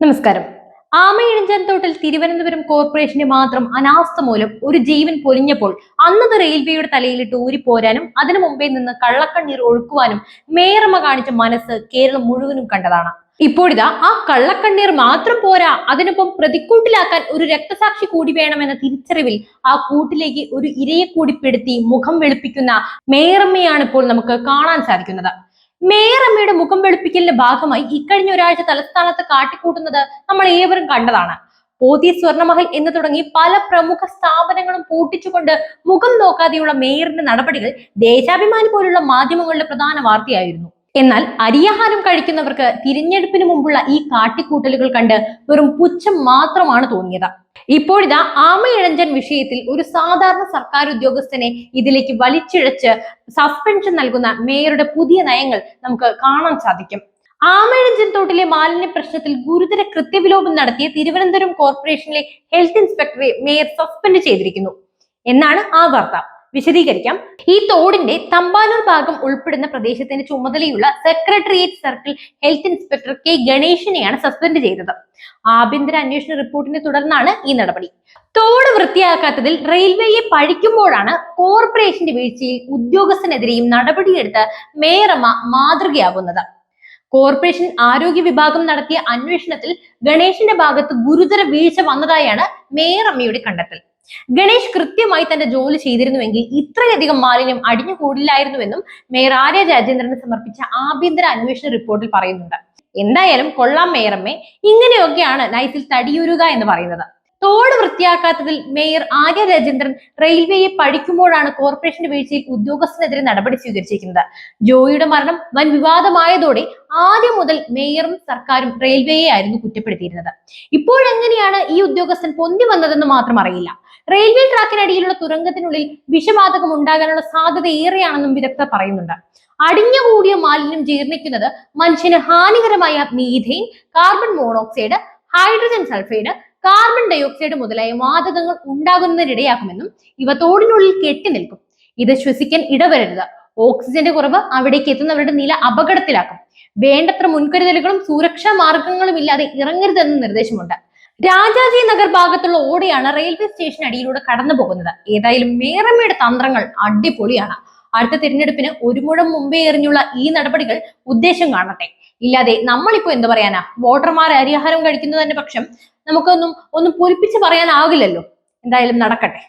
നമസ്കാരം. ആമയിഴഞ്ചൻതോട്ടിൽ തിരുവനന്തപുരം കോർപ്പറേഷന്റെ മാത്രം അനാസ്ഥ മൂലം ഒരു ജീവൻ പൊലിഞ്ഞപ്പോൾ അന്നത് റെയിൽവേയുടെ തലയിലിട്ട് ഊരി ഊരിപ്പോരാനും അതിനു മുമ്പേ നിന്ന് കള്ളക്കണ്ണീർ ഒഴുക്കുവാനും മേറമ കാണിച്ച മനസ്സ് കേരളം മുഴുവനും കണ്ടതാണ്. ഇപ്പോഴിതാ ആ കള്ളക്കണ്ണീർ മാത്രം പോരാ അതിനൊപ്പം പ്രതിക്കൂട്ടിലാക്കാൻ ഒരു രക്തസാക്ഷി കൂടി വേണമെന്ന തിരിച്ചറിവിൽ ആ കൂട്ടിലേക്ക് ഒരു ഇരയെ കൂടി പെടുത്തി മുഖം വെളുപ്പിക്കുന്ന മേറമ്മയാണ് ഇപ്പോൾ നമുക്ക് കാണാൻ സാധിക്കുന്നത്. മേയർ അമ്മയുടെ മുഖം വെളുപ്പിക്കലിന്റെ ഭാഗമായി ഇക്കഴിഞ്ഞ ഒരാഴ്ച തലസ്ഥാനത്ത് കാട്ടിക്കൂട്ടുന്നത് നമ്മൾ ഏവരും കണ്ടതാണ്. പോതി സ്വർണമഹൽ എന്ന് തുടങ്ങി പല പ്രമുഖ സ്ഥാപനങ്ങളും പൂട്ടിച്ചുകൊണ്ട് മുഖം നോക്കാതെയുള്ള മേയറിന്റെ നടപടികൾ ദേശാഭിമാനി പോലുള്ള മാധ്യമങ്ങളുടെ പ്രധാന വാർത്തയായിരുന്നു. എന്നാൽ അരിയാഹാരം കഴിക്കുന്നവർക്ക് തിരഞ്ഞെടുപ്പിന് മുമ്പുള്ള ഈ കാട്ടിക്കൂട്ടലുകൾ കണ്ട് വെറും പുച്ഛം മാത്രമാണ് തോന്നിയത്. ഇപ്പോഴിതാ ആമയിഴഞ്ചൻ വിഷയത്തിൽ ഒരു സാധാരണ സർക്കാർ ഉദ്യോഗസ്ഥനെ ഇതിലേക്ക് വലിച്ചിഴച്ച് സസ്പെൻഷൻ നൽകുന്ന മേയറുടെ പുതിയ നയങ്ങൾ നമുക്ക് കാണാൻ സാധിക്കും. ആമയിഴഞ്ചൻ തോട്ടിലെ മാലിന്യ പ്രശ്നത്തിൽ ഗുരുതര കൃത്യവിലോപം നടത്തിയ തിരുവനന്തപുരം കോർപ്പറേഷനിലെ ഹെൽത്ത് ഇൻസ്പെക്ടറെ മേയർ സസ്പെൻഡ് ചെയ്തിരിക്കുന്നു. എന്നാണ് ആ വാർത്ത. വിശദീകരിക്കാം. ഈ തോടിന്റെ തമ്പാനൂർ ഭാഗം ഉൾപ്പെടുന്ന പ്രദേശത്തിന്റെ ചുമതലയുള്ള secretariat circle health inspector K ഗണേഷിനെയാണ് suspend ചെയ്തത്. ആഭ്യന്തര അന്വേഷണ റിപ്പോർട്ടിനെ തുടർന്നാണ് ഈ നടപടി. തോട് വൃത്തിയാക്കാത്തതിൽ റെയിൽവേയെ പഴിക്കുമ്പോഴാണ് കോർപ്പറേഷന്റെ വീഴ്ചയിൽ ഉദ്യോഗസ്ഥനെതിരെയും നടപടിയെടുത്ത് മേയറമ്മ മാതൃകയാവുന്നത് കോർപ്പറേഷൻ ആരോഗ്യ വിഭാഗം നടത്തിയ അന്വേഷണത്തിൽ ഗണേഷിന്റെ ഭാഗത്ത് ഗുരുതര വീഴ്ച വന്നതായാണ് മേയറമ്മയുടെ കണ്ടെത്തൽ. ഗണേഷ് കൃത്യമായി തന്റെ ജോലി ചെയ്തിരുന്നുവെങ്കിൽ ഇത്രയധികം മാലിന്യം അടിഞ്ഞു കൂടില്ലായിരുന്നുവെന്നും മേയർ ആര്യ രാജേന്ദ്രന് സമർപ്പിച്ച ആഭ്യന്തര അന്വേഷണ റിപ്പോർട്ടിൽ പറയുന്നുണ്ട്. എന്തായാലും കൊള്ളാം മേയറമ്മേ ഇങ്ങനെയൊക്കെയാണ് നൈസിൽ തടിയൂരുക എന്ന് പറയുന്നത്. തോട് വൃത്തിയാക്കാത്തതിൽ മേയർ ആര്യ രാജേന്ദ്രൻ റെയിൽവേയെ പഴിക്കുമ്പോഴാണ് കോർപ്പറേഷന്റെ വീഴ്ചയിൽ ഉദ്യോഗസ്ഥനെതിരെ നടപടി സ്വീകരിച്ചിരിക്കുന്നത്. ജോയിയുടെ മരണം വൻ വിവാദമായതോടെ ആദ്യം മുതൽ മേയറും സർക്കാരും റെയിൽവേയെ ആയിരുന്നു കുറ്റപ്പെടുത്തിയിരുന്നത്. ഇപ്പോഴെങ്ങനെയാണ് ഈ ഉദ്യോഗസ്ഥൻ പൊന്തി വന്നതെന്ന് മാത്രം അറിയില്ല. റെയിൽവേ ട്രാക്കിനടിയിലുള്ള തുരങ്കത്തിനുള്ളിൽ വിഷവാതകം ഉണ്ടാകാനുള്ള സാധ്യത ഏറെയാണെന്നും വിദഗ്ധർ പറയുന്നുണ്ട്. അടിഞ്ഞുകൂടിയ മാലിന്യം ജീർണിക്കുന്നത് മനുഷ്യന് ഹാനികരമായ methane carbon monoxide hydrogen sulphide carbon dioxide മുതലായ വാതകങ്ങൾ ഉണ്ടാകുന്നതിനിടയാക്കുമെന്നും ഇവ തോടിനുള്ളിൽ കെട്ടി നിൽക്കും. ഇത് ശ്വസിക്കാൻ ഇടവരരുത്. ഓക്സിജന്റെ കുറവ് അവിടേക്ക് എത്തുന്നവരുടെ നില അപകടത്തിലാക്കും. വേണ്ടത്ര മുൻകരുതലുകളും സുരക്ഷാ മാർഗങ്ങളും ഇല്ലാതെ ഇറങ്ങരുതെന്ന് നിർദ്ദേശമുണ്ട്. രാജാജി നഗർ ഭാഗത്തുള്ള ഓടയാണ് റെയിൽവേ സ്റ്റേഷൻ അടിയിലൂടെ കടന്നു പോകുന്നത് ഏതായാലും മേറമ്മയുടെ തന്ത്രങ്ങൾ അടിപൊളിയാണ്. അടുത്ത തിരഞ്ഞെടുപ്പിന് ഒരു മുഴം മുമ്പേ എറിഞ്ഞുള്ള ഈ നടപടികൾ ഉദ്ദേശം കാണട്ടെ. ഇല്ലാതെ നമ്മളിപ്പോ എന്താ പറയാനാ? വോട്ടർമാർ അരിയാഹാരം കഴിക്കുന്നതിന്റെ പക്ഷം നമുക്കൊന്നും ഒന്നും പൊലിപ്പിച്ച് പറയാനാകില്ലല്ലോ. എന്തായാലും നടക്കട്ടെ.